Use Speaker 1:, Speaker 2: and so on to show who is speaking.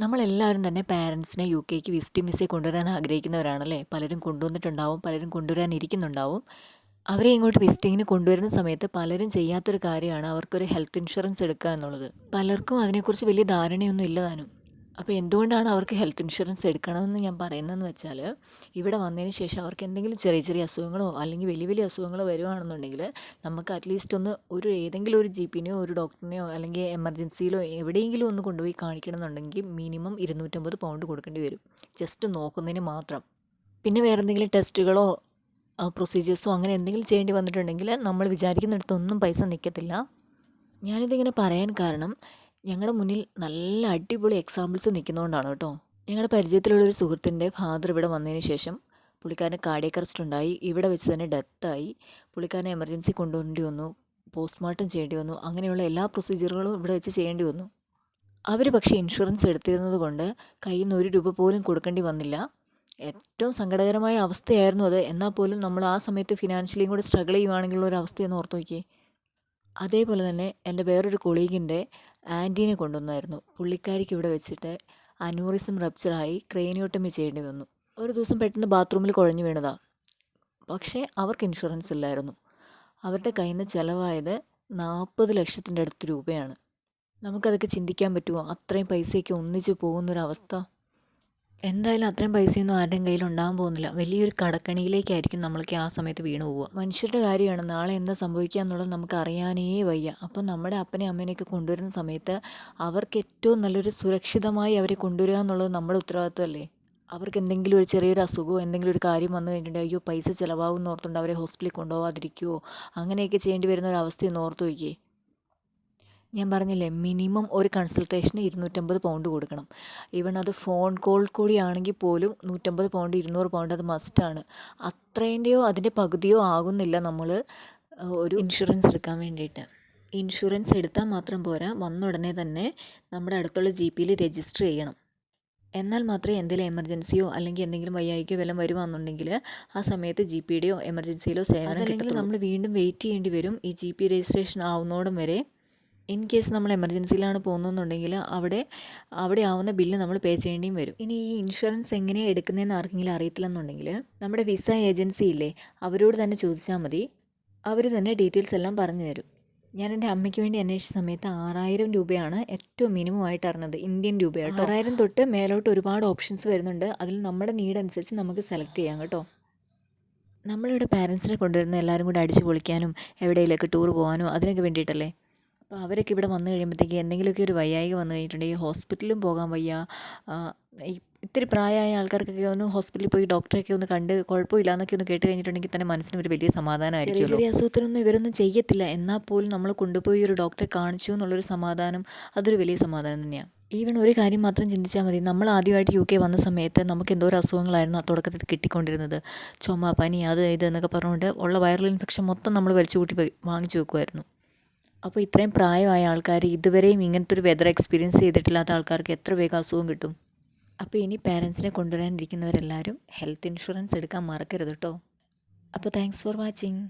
Speaker 1: നമ്മളെല്ലാവരും തന്നെ പാരൻസിനെ U കെക്ക് visiting വിസയെ കൊണ്ടുവരാൻ ആഗ്രഹിക്കുന്നവരാണല്ലേ? പലരും കൊണ്ടുവന്നിട്ടുണ്ടാവും പലരും കൊണ്ടുവരാനിരിക്കുന്നുണ്ടാവും. അവരെ ഇങ്ങോട്ട് വിസിറ്റിങ്ങിന് കൊണ്ടുവരുന്ന സമയത്ത് പലരും ചെയ്യാത്തൊരു കാര്യമാണ് അവർക്കൊരു ഹെൽത്ത് ഇൻഷുറൻസ് എടുക്കുക എന്നുള്ളത് പലർക്കും അതിനെക്കുറിച്ച് വലിയ ധാരണയൊന്നും ഇല്ല താനും. അപ്പോൾ എന്തുകൊണ്ടാണ് അവർക്ക് ഹെൽത്ത് ഇൻഷുറൻസ് എടുക്കണമെന്ന് ഞാൻ പറയുന്നതെന്ന് വെച്ചാൽ ഇവിടെ വന്നതിന് ശേഷം അവർക്ക് എന്തെങ്കിലും ചെറിയ ചെറിയ അസുഖങ്ങളോ അല്ലെങ്കിൽ വലിയ വലിയ അസുഖങ്ങളോ വരുവാണെന്നുണ്ടെങ്കിൽ നമുക്ക് അറ്റ്ലീസ്റ്റ് ഒന്ന് ഒരു ഏതെങ്കിലും ഒരു ജി പിനെയോ ഒരു ഡോക്ടറിനെയോ അല്ലെങ്കിൽ എമർജൻസിയിലോ എവിടെയെങ്കിലും ഒന്ന് കൊണ്ടുപോയി കാണിക്കണമെന്നുണ്ടെങ്കിൽ മിനിമം ഇരുന്നൂറ്റമ്പത് പൗണ്ട് കൊടുക്കേണ്ടി വരും. ജസ്റ്റ് നോക്കുന്നതിന് മാത്രം. പിന്നെ വേറെ എന്തെങ്കിലും ടെസ്റ്റുകളോ പ്രൊസീജിയേഴ്സോ അങ്ങനെ എന്തെങ്കിലും ചെയ്യേണ്ടി വന്നിട്ടുണ്ടെങ്കിൽ നമ്മൾ വിചാരിക്കുന്നിടത്തൊന്നും പൈസ നിൽക്കത്തില്ല ഞാനിതിങ്ങനെ പറയാൻ കാരണം ഞങ്ങളുടെ മുന്നിൽ നല്ല അടിപൊളി എക്സാമ്പിൾസ് നിൽക്കുന്നതുകൊണ്ടാണ് കേട്ടോ. ഞങ്ങളുടെ പരിചയത്തിലുള്ളൊരു സുഹൃത്തിന്റെ ഫാദർ ഇവിടെ വന്നതിന് ശേഷം പുള്ളിക്കാരന് കാർഡിയക് അറസ്റ്റ് ഉണ്ടായി. ഇവിടെ വെച്ച് തന്നെ ഡെത്തായി പുള്ളിക്കാരനെ എമർജൻസി കൊണ്ടുപോകേണ്ടി വന്നു. പോസ്റ്റ്മോർട്ടം ചെയ്യേണ്ടി വന്നു. അങ്ങനെയുള്ള എല്ലാ പ്രൊസീജിയറുകളും ഇവിടെ വെച്ച് ചെയ്യേണ്ടി വന്നു. അവർ പക്ഷേ ഇൻഷുറൻസ് എടുത്തിരുന്നത് കൊണ്ട് കയ്യിൽ നിന്ന് ഒരു രൂപ പോലും കൊടുക്കേണ്ടി വന്നില്ല. ഏറ്റവും സങ്കടകരമായ അവസ്ഥയായിരുന്നു അത്. എന്നാൽ പോലും നമ്മൾ ആ സമയത്ത് ഫിനാൻഷ്യലിയും കൂടെ സ്ട്രഗിൾ ചെയ്യുവാണെങ്കിലുള്ള ഒരു അവസ്ഥയെന്ന് ഓർത്ത് നോക്കിയേ. അതേപോലെ തന്നെ എന്റെ വേറൊരു കൊളീഗിന്റെ ആന്റീനെ കൊണ്ടുവന്നായിരുന്നു. പുള്ളിക്കാരിക്ക് ഇവിടെ വെച്ചിട്ട് അനൂറിസം റപ്ചറായി ക്രേനിയോട്ടമി ചെയ്യേണ്ടി വന്നു. ഒരു ദിവസം പെട്ടെന്ന് ബാത്റൂമിൽ കുഴഞ്ഞു വീണതാ. പക്ഷേ അവർക്ക് ഇൻഷുറൻസ് ഇല്ലായിരുന്നു. അവരുടെ കയ്യിൽ നിന്ന് ചിലവായത് നാൽപ്പത് ലക്ഷത്തിന്റെ അടുത്ത് രൂപയാണ്. നമുക്കതൊക്കെ ചിന്തിക്കാൻ പറ്റുമോ? അത്രയും പൈസയൊക്കെ ഒന്നിച്ച് പോകുന്നൊരവസ്ഥ. എന്തായാലും അത്രയും പൈസയൊന്നും ആരുടെയും കയ്യിൽ ഉണ്ടാകാൻ പോകുന്നില്ല. വലിയൊരു കടക്കണിയിലേക്കായിരിക്കും നമ്മൾക്ക് ആ സമയത്ത് വീണ് പോവുക. മനുഷ്യരുടെ കാര്യമാണ് നാളെ എന്താ സംഭവിക്കുക എന്നുള്ളത് നമുക്ക് അറിയാനേ വയ്യ. അപ്പം നമ്മുടെ അപ്പനെ അമ്മേനെയൊക്കെ കൊണ്ടുവരുന്ന സമയത്ത് അവർക്ക് ഏറ്റവും നല്ലൊരു സുരക്ഷിതമായി അവരെ കൊണ്ടുവരിക എന്നുള്ളത് നമ്മുടെ ഉത്തരവാദിത്വമല്ലേ അവർക്ക് എന്തെങ്കിലും ഒരു ചെറിയൊരു അസുഖമോ എന്തെങ്കിലും ഒരു കാര്യം വന്നു കഴിഞ്ഞിട്ടുണ്ടെങ്കിൽ അയ്യോ പൈസ ചിലവാകുമെന്ന് ഓർത്തുകൊണ്ട് അവരെ ഹോസ്പിറ്റലിൽ കൊണ്ടുപോകാതിരിക്കുമോ അങ്ങനെയൊക്കെ ചെയ്യേണ്ടി വരുന്ന ഒരു അവസ്ഥയൊന്ന് ഓർത്ത് നോക്കിയേ. ഞാൻ പറഞ്ഞില്ലേ മിനിമം ഒരു കൺസൾട്ടേഷന് ഇരുന്നൂറ്റമ്പത് പൗണ്ട് കൊടുക്കണം. ഈവൺ അത് ഫോൺ കോൾ കൂടിയാണെങ്കിൽ പോലും നൂറ്റമ്പത് പൗണ്ട് ഇരുന്നൂറ് പൗണ്ട് അത് മസ്റ്റാണ് അത്രേന്റെയോ അതിന്റെ പകുതിയോ ആകുന്നില്ല നമ്മൾ ഒരു ഇൻഷുറൻസ് എടുക്കാൻ വേണ്ടിയിട്ട്. ഇൻഷുറൻസ് എടുത്താൽ മാത്രം പോരാ വന്ന ഉടനെ തന്നെ നമ്മുടെ അടുത്തുള്ള ജി പിയിൽ രജിസ്റ്റർ ചെയ്യണം. എന്നാൽ മാത്രമേ എന്തെങ്കിലും എമർജൻസിയോ അല്ലെങ്കിൽ എന്തെങ്കിലും വയ്യായിക്കോ വല്ലതും വരുവാണെന്നുണ്ടെങ്കിൽ ആ സമയത്ത് ജി പിയുടെയോ എമർജൻസിയിലോ സേവനം അല്ലെങ്കിൽ നമ്മൾ വീണ്ടും വെയിറ്റ് ചെയ്യേണ്ടി വരും. ഈ ജി പി രജിസ്ട്രേഷൻ ആവുന്നോടും വരെ ഇൻ കേസ് നമ്മൾ എമർജൻസിയിലാണ് പോകുന്നതെന്നുണ്ടെങ്കിൽ അവിടെ അവിടെ ആവുന്ന ബില്ല് നമ്മൾ പേ ചെയ്യേണ്ടിയും വരും. ഇനി ഈ ഇൻഷുറൻസ് എങ്ങനെയാണ് എടുക്കുന്നതെന്ന് ആർക്കെങ്കിലും അറിയത്തില്ലെന്നുണ്ടെങ്കിൽ നമ്മുടെ വിസ ഏജൻസി ഇല്ലേ അവരോട് തന്നെ ചോദിച്ചാൽ മതി. അവർ തന്നെ ഡീറ്റെയിൽസ് എല്ലാം പറഞ്ഞു തരും. ഞാൻ എന്റെ അമ്മയ്ക്ക് വേണ്ടി അന്വേഷിച്ച സമയത്ത് ആറായിരം രൂപയാണ് ഏറ്റവും മിനിമം ആയിട്ട് അറിഞ്ഞത് ഇന്ത്യൻ രൂപയാണ് ആറായിരം തൊട്ട് മേലോട്ട് ഒരുപാട് ഓപ്ഷൻസ് വരുന്നുണ്ട്. അതിൽ നമ്മുടെ നീഡ് അനുസരിച്ച് നമുക്ക് സെലക്ട് ചെയ്യാം കേട്ടോ. നമ്മളിവിടെ പാരൻസിനെ കൊണ്ടുവരുന്ന എല്ലാവരും കൂടെ അടിച്ചു പൊളിക്കാനും എവിടെയെങ്കിലുമൊക്കെ ടൂർ പോകാനും അതിനൊക്കെ വേണ്ടിയിട്ടല്ലേ? അപ്പോൾ അവരൊക്കെ ഇവിടെ വന്നു കഴിയുമ്പോഴത്തേക്ക് എന്തെങ്കിലുമൊക്കെ ഒരു വയ്യായിക വന്നു കഴിഞ്ഞിട്ടുണ്ടെങ്കിൽ ഹോസ്പിറ്റലും പോകാൻ വയ്യ. ഇത്തിരി പ്രായമായ ആൾക്കാർക്കൊക്കെ ഒന്ന് ഹോസ്പിറ്റലിൽ പോയി ഡോക്ടറെയൊക്കെ ഒന്ന് കണ്ട് കുഴപ്പമില്ല എന്നൊക്കെ ഒന്ന് കേട്ട് കഴിഞ്ഞിട്ടുണ്ടെങ്കിൽ തന്നെ മനസ്സിന് ഒരു വലിയ സമാധാനമായിരിക്കും ചെറിയ അസുഖത്തിനൊന്നും ഇവരൊന്നും ചെയ്യത്തില്ല. എന്നാൽ പോലും നമ്മൾ കൊണ്ടുപോയി ഒരു ഡോക്ടറെ കാണിച്ചു എന്നുള്ളൊരു സമാധാനം അതൊരു വലിയ സമാധാനം തന്നെയാണ് ഈവൺ ഒരു കാര്യം മാത്രം ചിന്തിച്ചാൽ മതി. നമ്മൾ ആദ്യമായിട്ട് യു കെ വന്ന സമയത്ത് നമുക്ക് എന്തോ ഒരു അസുഖങ്ങളായിരുന്നു ആ തുടക്കത്തിൽ കിട്ടിക്കൊണ്ടിരുന്നത്. ചുമ പനി അത് ഇത് എന്നൊക്കെ പറഞ്ഞുകൊണ്ട് ഉള്ള വൈറൽ ഇൻഫെക്ഷൻ മൊത്തം നമ്മൾ വലിച്ചു കൂട്ടി വാങ്ങിച്ചു വെക്കുമായിരുന്നു. അപ്പോൾ ഇത്രയും പ്രായമായ ആൾക്കാർ ഇതുവരെയും ഇങ്ങനത്തെ ഒരു വെതർ എക്സ്പീരിയൻസ് ചെയ്തിട്ടില്ലാത്ത ആൾക്കാർക്ക് എത്ര വേഗം അസുഖം കിട്ടും? അപ്പോൾ ഇനി പാരൻസിനെ കൊണ്ടുവരാനിരിക്കുന്നവരെല്ലാവരും ഹെൽത്ത് ഇൻഷുറൻസ് എടുക്കാൻ മറക്കരുത് കേട്ടോ അപ്പോൾ താങ്ക്സ് ഫോർ വാച്ചിങ്